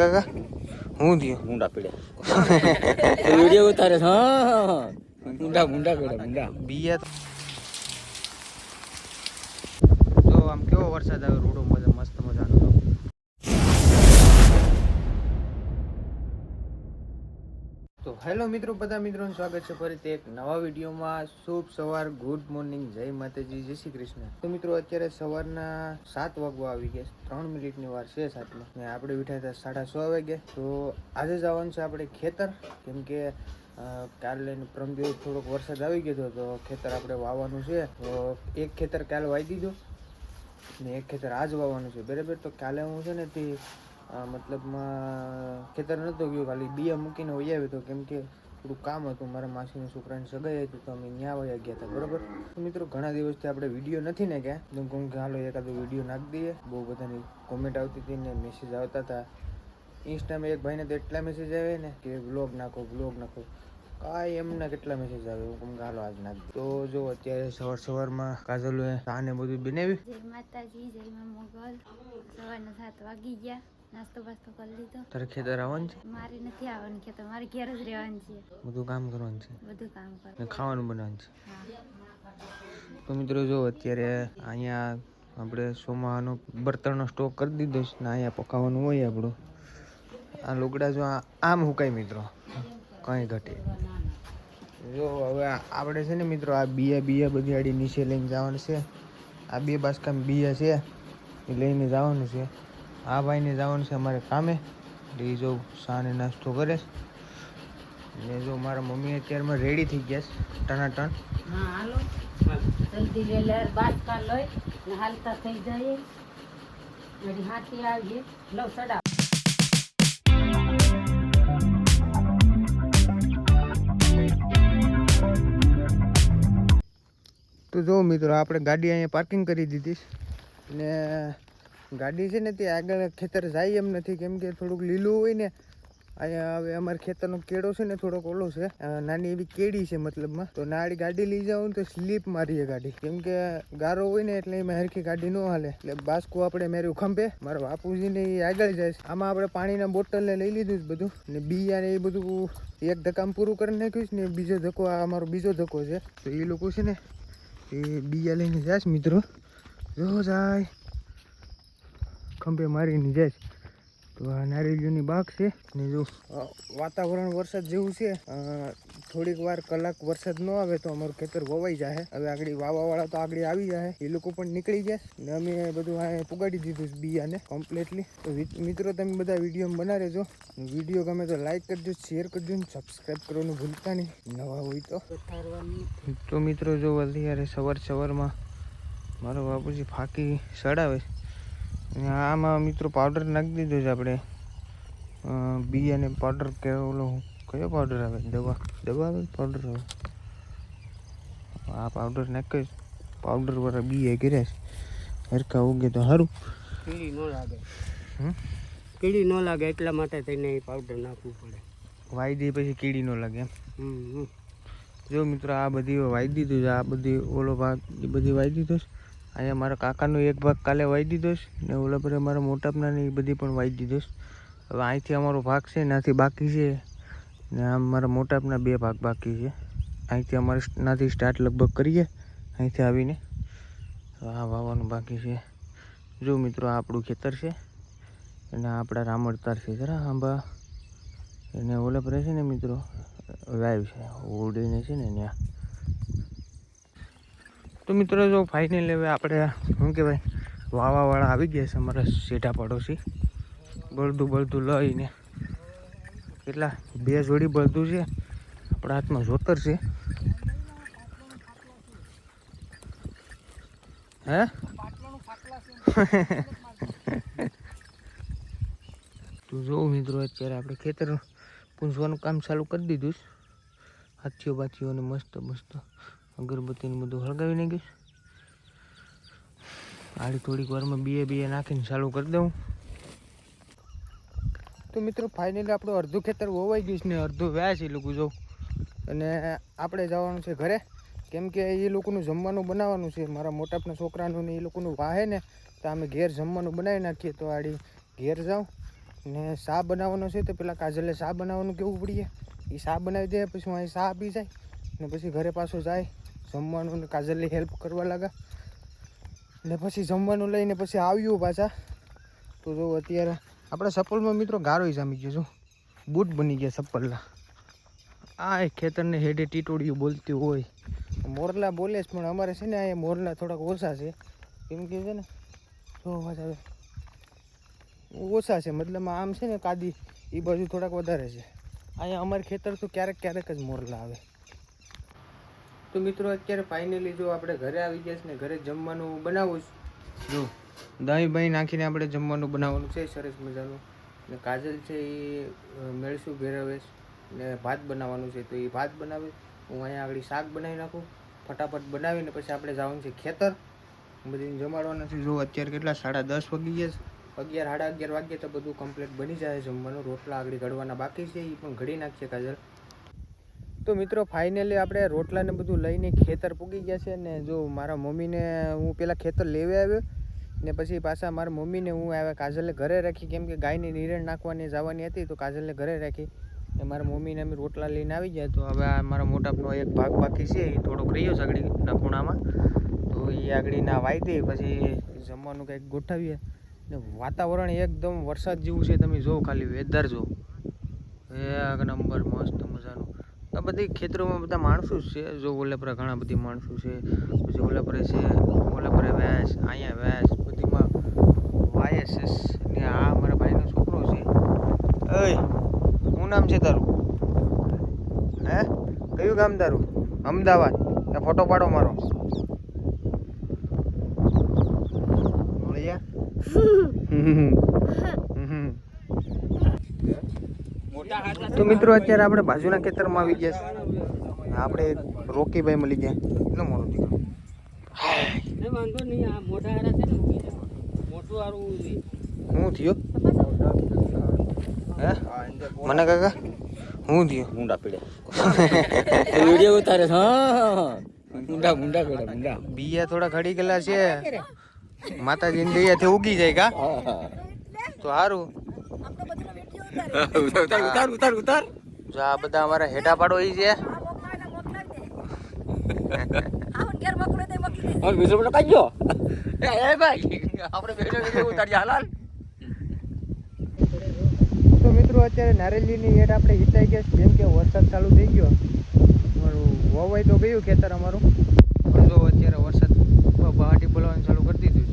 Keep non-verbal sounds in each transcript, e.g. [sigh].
કાકા હું થયો? મુંડા પીડ્યા. વીડિયો ઉતારે હા મુંડા મુંડા પીડ્યા મુંડા બીયા તો આમ કેવો વરસાદ આવે રોડો મજા હેલો મિત્રો, બધા મિત્રોનું સ્વાગત છે ફરીથી એક નવા વિડીયોમાં. શુભ સવાર, ગુડ મોર્નિંગ, જય માતાજી, જય શ્રી કૃષ્ણ. તો મિત્રો, અત્યારે સવારના સાત વાગવા આવી ગયા ત્રણ મિનિટની વાર છે સાતમાં. ને આપણે બેઠા હતા સાડા છ વાગે. તો આજે જવાનું છે આપણે ખેતર. કેમ કે કાલે પરમ દિવસ થોડોક વરસાદ આવી ગયો હતો, તો ખેતર આપણે વાવવાનું છે. તો એક ખેતર કાલે વાવી દીધું ને એક ખેતર આજ વાવવાનું છે. બરાબર? તો કાલે હું છે ને તે મતલબમાં ખેતર નહોતો ગયો, ખાલી બિયા મૂકીને વહી આવ્યો હતો કેમ કે થોડું કામ હતું. મારા માસીના છોકરાની સગાઈ હતી તો અમે ત્યાં વયા ગયા હતા, બરાબર? મિત્રો, ઘણા દિવસથી આપણે વીડિયો નથી ને ક્યાં તો કહું કે હાલો એકાદો વીડિયો નાખી દઈએ. બહુ બધાની કોમેન્ટ આવતી હતી ને મેસેજ આવતા હતા. ઇન્સ્ટામાં એક ભાઈને તો એટલા મેસેજ આવે ને કે બ્લોગ નાખો બ્લોગ નાખો. કાંઈ એમના કેટલા મેસેજ આવે હું કમ ગાલો આજ નાખ તો જો, અત્યારે સવાર સવારમાં કાજલોએ ચા ને બધું બનાવ્યું. જય માતાજી, જય મા મોગલ. સવારના સાત વાગી ગયા. નાસ્તો બાસ્તો કરી લીધો. તારે ખેતર આવવાનું છે? મારે નથી આવવાનું ખેતર મારે ઘેર જ રહેવાનું છે. બધું કામ કરવાનું છે? બધું કામ કરવાનું ખાવાનું બનાવવાનું છે? તો મિત્રો જો અત્યારે અહીંયા આપણે સોમાનો બર્તનનો સ્ટોક કરી દીધો છે ને અહીંયા પકાવવાનું હોય આપણું. આ લુગડા જો આમ હુકાય મિત્રો. કંઈ ઘટે. જો હવે આપણે છે ને મિત્રો આ બિયા બિયા બધી આડી નીચે લઈને જવાનું છે. આ બે બાસકામ બિયા છે એ લઈને જવાનું છે. આ ભાઈને જવાનું છે અમારે કામે. એ જો સાને નાસ્તો કરે ને જો મારા મમ્મી અત્યારમાં રેડી થઈ ગયા છે. ટનાટન. હા હાલો. જલ્દી વેલેર બાટકા લઈ. ને હાલતા થઈ જઈએ. મારી હાથી આવીએ. લવ સડા તો જો મિત્રો આપણે ગાડી અહીંયા પાર્કિંગ કરી દીધી. ને ગાડી છે ને તે આગળ ખેતર જાય એમ નથી. કેમ કે થોડુંક લીલું હોય ને, અહીંયા હવે અમારે ખેતરનો કેળો છે ને થોડોક ઓલો છે. નાની એવી કેડી છે મતલબમાં. તો નાળી ગાડી લઈ ને તો સ્લીપ મારીએ ગાડી. કેમ કે ગારો હોય ને એટલે એમાં હરખી ગાડી ન હાલે. એટલે બાસકું આપણે મેર્યું ખંભે. મારા બાપુજીને એ આગળ જાય આમાં આપણે પાણીના બોટલને લઈ લીધું છે બધું. ને બિયા ને એ બધું એક ધક્કામાં પૂરું કરી નાખ્યું છે ને બીજો ધક્કો, આ અમારો બીજો ધક્કો છે. તો એ લોકો છે ને એ બીયા લઈને જાય છે મિત્રો. જો જાય. ખંભે મારીને જાય છે. તો આ નારિયેળીઓની બાગ છે. ને જો વાતાવરણ વરસાદ જેવું છે થોડીક વાર કલાક વરસાદ ન આવે તો અમારું ખેતર વવાઈ જાય હવે આગળ વાવાવાળા તો આગળ આવી જાય એ લોકો પણ નીકળી જાય. ને અમે બધું આ પુગાડી દીધું છે બિયાને કમ્પ્લીટલી તો મિત્રો તમે બધા વીડિયો બના રહેજો વીડિયો ગમે તો લાઈક કરજો શેર કરજો ને સબસ્ક્રાઈબ કરવાનું ભૂલતા નહીં. નવા હોય તો. તો મિત્રો જો અત્યારે સવાર સવારમાં મારો બાપુજી ફાંકી સડાવે અને આમાં મિત્રો પાવડર નાખી દીધો છે આપણે. બી અને પાવડર કે ઓલો કયો પાવડર આવે? દવા? દવા આવે પાવડર આવે? આ પાવડર નાખ્યો છે. પાવડર વાળા બી કર્યા છે. હરખા ઉગે તો સારું કીડી ન લાગે? કીડી ન લાગે એટલા માટે થઈને એ પાવડર નાખવું પડે. વાઈ દે પછી કીડી ન લાગે એમ. જો મિત્રો આ બધી વાઈ દીધું છે આ બધી ઓલો ભાગ એ બધી વાઈ દીધો છે. અહીંયા મારા કાકાનો એક ભાગ કાલે વાઈ દીધો છે ને ઓલા પર મારા મોટાપના એ બધી પણ વાઈ દીધો હવે અહીંથી અમારો ભાગ છે નાથી બાકી છે. ને આમ મારા મોટાપના બે ભાગ બાકી છે. અહીંથી અમારે નાથી સ્ટાર્ટ લગભગ કરીએ, અહીંથી આવીને. આ વાવવાનું બાકી છે. જો મિત્રો, આ આપણું ખેતર છે અને આપણા રામડતાર છે. જરા આંબા. એને ઓલા પર છે ને મિત્રો લાઈવ છે ઉડીને છે ને ત્યાં. તો મિત્રો, જો ફાઇનલ હવે આપણે, શું કહેવાય, વાવાવાળા આવી ગયા છે અમારા શેઠા પડોશી. બળદું બળદું લઈને. કેટલા? બે જોડી બળદું છે. આપણા હાથમાં જોતર છે. હે? તું જોવું મિત્રો, અત્યારે આપણે ખેતર પૂંજવાનું કામ ચાલુ કરી દીધું હાથીઓ બાથીઓને મસ્ત મસ્ત અગરબત્તીને બધું હળગાવી નાખીશ. આડી થોડીક વારમાં બીએ બીએ નાખીને ચાલુ કરી દઉં. તો મિત્રો ફાઇનલી આપણું અડધું ખેતર વવાઈ ગયું છે ને અડધું વ્યા છે એ લોકો જો. અને આપણે જવાનું છે ઘરે. કેમ કે એ લોકોનું જમવાનું બનાવવાનું છે. મારા મોટાપના છોકરાનું ને એ લોકોનું વાહે ને, તો અમે ઘેર જમવાનું બનાવી નાખીએ. તો આડી ઘેર જાઉં ને શા બનાવવાનો છે તો પેલા કાજલે શા બનાવવાનું કેવું પડીએ? એ શા બનાવી દે, પછી અહીં શા આપી જાય ને પછી ઘરે પાછો જાય. જમવાનું ને કાજલની હેલ્પ કરવા લાગા ને પછી જમવાનું લઈને પછી આવ્યું પાછા. તો જો અત્યારે આપણે ચપ્પલમાં મિત્રો ગારો જામી ગયો છું બૂટ બની ગયા ચપ્પલના આ ખેતરને હેડે ટીટોડિયું બોલતી હોય. મોરલા બોલે છે, પણ અમારે છે ને અહીંયા મોરલા થોડાક ઓછા છે. કેમ કે છે ને, જો અવાજ આવે. ઓછા છે, મતલબ આમ છે ને કાદી એ બાજુ થોડાક વધારે છે. અહીંયા અમારે ખેતર તો ક્યારેક ક્યારેક જ મોરલા આવે. તો મિત્રો, અત્યારે ફાઇનલી જો આપણે ઘરે આવી છે ને ઘરે જમવાનું બનાવવું જો દહીં બહીં નાખીને આપણે જમવાનું બનાવવાનું છે, સરસ મજાનું. ને કાજલ છે એ મેળસું ભેરવે ને ભાત બનાવવાનું છે, તો એ ભાત બનાવે. હું અહીંયા આગળ શાક બનાવી નાખું. ફટાફટ બનાવીને પછી આપણે જવાનું છે ખેતર. બધી જમાડવાના છે. જો, અત્યારે કેટલા? સાડા દસ વાગી ગયા છે. અગિયાર, સાડા અગિયાર વાગ્યે તો બધું કમ્પ્લીટ બની જાય જમવાનું. રોટલા આગળ ઘડવાના બાકી છે, એ પણ ઘડી નાખશે કાજલ. તો મિત્રો ફાઇનલી આપણે રોટલાને બધું લઈને ખેતર પૂગી ગયા છે ને જો મારા મમ્મીને હું પેલા ખેતર લેવા આવ્યો ને પછી પાછા મારા મમ્મીને હું આવ્યા કાજલને ઘરે રાખી, કેમ કે ગાયની નિરણ નાખવાની જવાની હતી તો કાજલને ઘરે રાખી ને મારા મમ્મીને અમે રોટલા લઈને આવી ગયા. તો હવે આ મારા મોટાપનો એક ભાગ બાકી છે, એ થોડોક રહ્યો આગળના ખૂણામાં. તો એ આગળના વાઈ દે, પછી જમવાનું કંઈક ગોઠવીએ. ને વાતાવરણ એકદમ વરસાદ જેવું છે, તમે જોવો ખાલી વેધર જો. એક નંબર મસ્ત આ બધી ખેતરોમાં બધા માણસો છે. જો ઓલા ઘણા બધી માણસો છે. પછી ઓલા છે ઓલા પર વેસ અહીંયા વેસ બધીમાં વાયસ ને આ મારા ભાઈનો છોકરો છે. ઓય શું નામ છે તારું? હે? કયું ગામ તારું? અમદાવાદ. ત્યાં ફોટો પાડો મારો. ઓળિયા [laughs] [laughs] તો મિત્રો અત્યારે આપણે બાજુના ખેતરમાં આવી ગયા છે આપણે રોકીભાઈ મળી ગયા. એટલો મોટો દીકરો? હું વાંધો નહીં આ મોટા હારા ઊભી જાઓ. મોટું હારું ઊભી. શું થયો? હે? મને કાકા? હું થયો? મુંડા પીડે. વીડિયો ઉતારે હા મુંડા મુંડા પીડે મુંડા બીયા થોડા ખડી ગયેલા છે. માતાજીની દયાથી ઉગી જાય કા? તો સારું ઉતાર ઉતાર ઉતાર ઉતાર. જો આ બધા અમારા હેઠા પાડો ઈ છે બીજો બધો એ એ ભાઈ આપણે બેઠો બેઠો ઉતારી હાલાલ તો મિત્રો અત્યારે નારેલીની હેઠ આપણે હિતાઈ ગયા જેમ કે વરસાદ ચાલુ થઈ ગયો. અમારું વવાઈ તો ગયું ખેતર અમારું. પણ જો અત્યારે વરસાદ બહાટી બોલાવવાનું ચાલુ કરી દીધું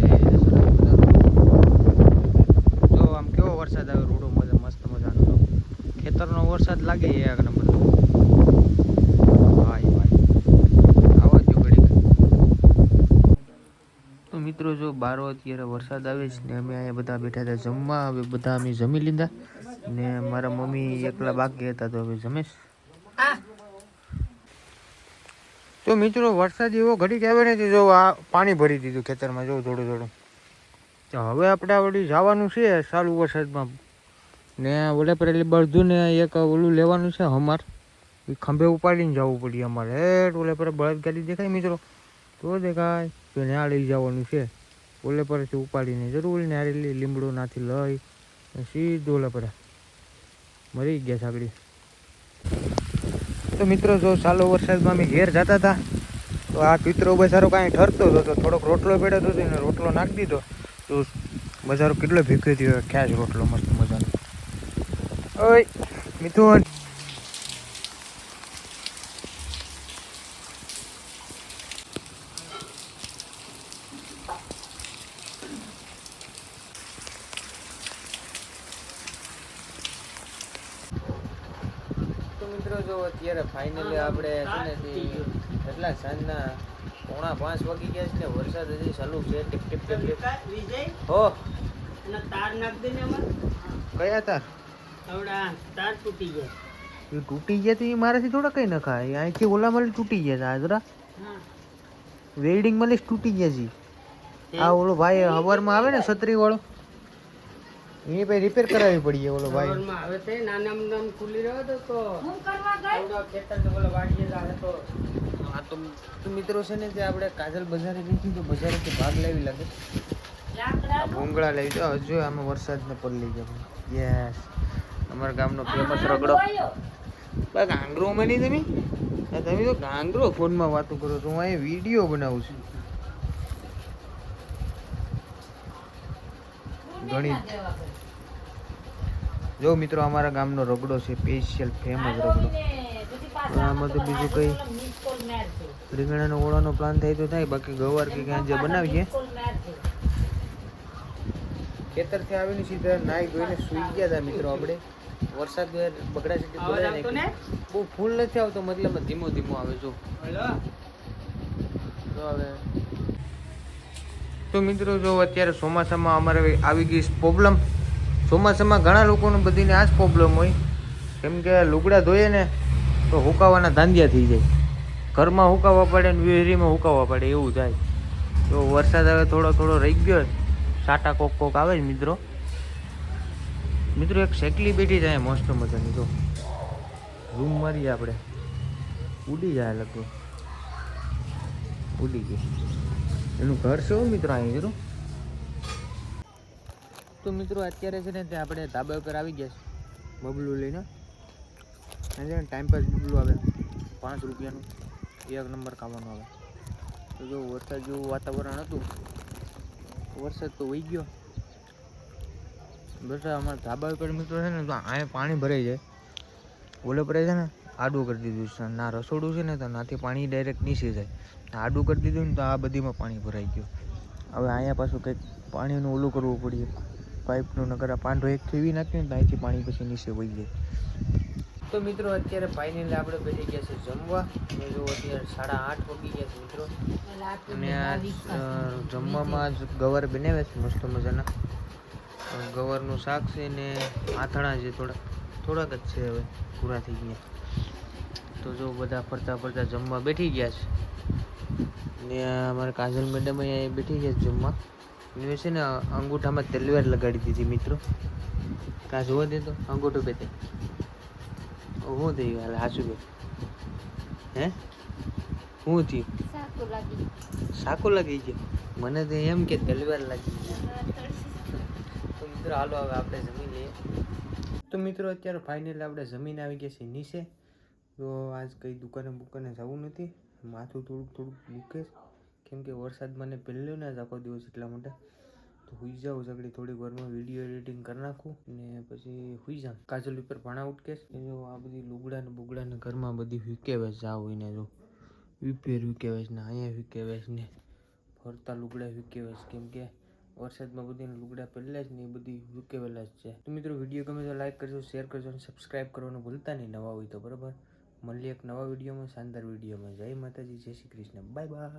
છે એ સરસ મજાનું. જો આમ કેવો વરસાદ આવે, રૂડો મજા, મસ્ત મજાનો જો. ખેતરનો વરસાદ લાગે એક નંબર ભાઈ ભાઈ. આવો જો ઘડીક. તો મિત્રો, જો બારો અત્યારે વરસાદ આવે છે ને અમે અહીંયા બધા બેઠા હતા જમવા. હવે બધા અમે જમી લીધા ને મારા મમ્મી એકલા બાકી હતા તો હવે જમેશ તો મિત્રો, વરસાદ એવો ઘડીક આવે ને જો આ પાણી ભરી દીધું ખેતરમાં, જો થોડું થોડું તો હવે આપણે વળી જવાનું છે ચાલુ વરસાદમાં. ને ઓલે એટલે બધું ને એક ઓલું લેવાનું છે હમાર. એ ખંભે ઉપાડીને જવું પડે અમારે. હેઠ ઓલે પર બળદ ગાડી દેખાય મિત્રો? તો દેખાય. તો ત્યાં લઈ જવાનું છે. ઓલે પરથી ઉપાડીને જરૂર ને હારે લીમડો નાથી લઈ સીધો ઓલે પર. મરી ગયા સાગડી તો મિત્રો, જો ચાલો વરસાદમાં અમે ઘેર જતા હતા, તો આ પિત્રો બસારો કાંઈ ઠરતો હતો. થોડોક રોટલો પડ્યો હતો એને રોટલો નાખી દીધો. તો બજારો કેટલો ભીખો થયો ખ્યાજ રોટલો મસ્ત મજાનો. ઓય, મિથુન. તો મિત્રો, જો અત્યારે ફાઇનલી આપણે છે ને તે એટલા સાંજના પોણા પાંચ વાગી ગયા છે ને વરસાદ હજી ચાલુ છે. ટીપ ટીપ ટીપ ટીપ. વિજય? હો. અને તાર નાખ દે ને. કયા તાર? આવડા તાર તૂટી ગયા. એ તૂટી ગયા તો એ મારાથી થોડા કઈ નખાય અહીંથી ઓલા મળી તૂટી ગયા છે આ જરા. હા. વેલ્ડિંગ મળી તૂટી ગયા છે આ ઓલો ભાઈ હવારમાં આવે ને છત્રી વાળો. એ ભાઈ રિપેર કરાવી પડી ઓલો ભાઈ. આવે તે નાના નામ ખુલી રહ્યો તો. તો આવડા ખેતર તો બોલો વાડીએ આવે તો. હા તો તો મિત્રો છે ને જે આપણે કાજલ બજારે લીધી તો બજારેથી ભાગ લેવી લાગે. ભૂંગળા લઈ જાઓ. હજુ આમાં વરસાદ ને પડી ગયો યસ અમારા ગામનો ફેમસ રગડો. બા ગાંગરો મળી તમે? તમે તો ગાંગરો ફોનમાં વાતો કરો છો. હું અહીં વીડિયો બનાવું છું. ઘણી જો મિત્રો અમારા ગામનો રગડો છે સ્પેશિયલ ફેમસ રગડો. આમાં તો બીજું કઈ રીંગણાનો ઓળાનો પ્લાન થાય તો થાય બાકી ગવાર કે ક્યાં જે બનાવીએ. ખેતરથી આવીને સીધા નાઈ ધોઈને સૂઈ ગયા હતા મિત્રો આપણે. વરસાદ બગડા છે બહુ ફૂલ નથી આવતો મતલબ ધીમો ધીમો આવે જો. તો હવે તો મિત્રો જો અત્યારે ચોમાસામાં અમારે આવી ગઈ પ્રોબ્લેમ ચોમાસામાં ઘણા લોકોને બધીને આ જ પ્રોબ્લેમ હોય. કેમ કે લુગડા ધોઈએ ને તો હુકાવાના ધાંધિયા થઈ જાય. ઘરમાં હુકાવવા પડે ને વિહરીમાં હુકાવવા પડે, એવું થાય. તો વરસાદ હવે થોડો થોડો રહી ગયો સાટા કોક કોક આવે મિત્રો. મિત્રો એક શેકલી બેઠી જાય મોસ્ટ મજાની, જો. રૂમ મારીએ આપણે. ઉડી જાય લગભગ. ઉડી ગઈ. એનું ઘર છે મિત્રો અહીં જરું તો મિત્રો અત્યારે છે ને તે આપણે ધાબા ઉપર આવી ગયા છે બબલું લઈને. અને ટાઈમ પાસ બબલું આવે. પાંચ રૂપિયાનું. એક નંબર ખાવાનું આવે તો જો વરસાદ જેવું વાતાવરણ હતું, વરસાદ તો વહી ગયો. બસ અમારા ધાબા ઉપર મિત્રો છે ને, તો અહીંયા પાણી ભરાઈ જાય. ઓલે પર છે ને, આડું કરી દીધું છે. ના રસોડું છે ને, તો નાથી પાણી ડાયરેક્ટ નીચે જાય. આડું કરી દીધું ને, તો આ બધીમાં પાણી ભરાઈ ગયું. હવે અહીંયા પાછું કંઈક પાણીનું ઓલું કરવું પડ્યું. પાઇપનું, નકર આ પાંડો એક થેવી નાખ્યું ને, તો અહીંથી પાણી પછી નીચે વહી જાય. તો મિત્રો, અત્યારે ફાઇનલી આપણે બેસી ગયા છે જમવા. અને જો અત્યારે સાડા આઠ વાગી ગયા છે મિત્રો. અને આ જમવામાં જ ગવર બનાવ્યા છે, મસ્ત મજાના. ગવરનું શાક છે ને આથણા છે થોડા. થોડાક જ છે હવે, પૂરા થઈ ગયા. તો જો બધા ફરતા ફરતા જમવા બેઠી ગયા છે. ને અમારે કાજલ મેડમ અહીંયા બેઠી ગયા જમવા. એને છે ને અંગૂઠામાં તલવાર લગાડી દીધી મિત્રો. કાં જોવા દે તો, અંગૂઠો બેતે શું થયું હાલ હાસુ બે હે? શું થયું? સાકું લાગી સાકું લાગી ગયું? મને તો એમ કે તલવાર લાગી તો મિત્રો હાલો હવે આપણે જમી લઈએ. તો મિત્રો અત્યારે ફાઇનલ આપણે જમીન આવી ગયા છે નીચે. તો આજ કંઈ દુકાને બુકાને જવું નથી. માથું થોડુંક થોડુંક દુખે કેમ કે વરસાદ મને પહેલો ના જ આખો દિવસ એટલા માટે. તો હુઈ જાઉં સગડી થોડીક વારમાં વીડિયો એડિટિંગ કરી નાખું ને પછી હુઈ જાઉં કાજલ ઉપર ભાણા ઉટકેશ જો આ બધી લુગડા ને બુગડા ને ઘરમાં બધી વીકેવેશ જા હોય ને જો. વિપેર વીકેવેશ ને અહીંયા વિકેવેશ ને ફરતા લુગડા વિકેવેશ કેમ કે વરસાદમાં બધી લુગડા પહેલા જ ને એ બધી વીકેવેલા જ છે. તો મિત્રો વીડિયો ગમે તો લાઈક કરજો શેર કરજો અને સબસ્ક્રાઈબ કરવાનું ભૂલતા નહીં. નવા હોય તો બરાબર. મળીએ એક નવા વિડીયોમાં શાનદાર વિડીયોમાં જય માતાજી, જય શ્રી કૃષ્ણ. Bye bye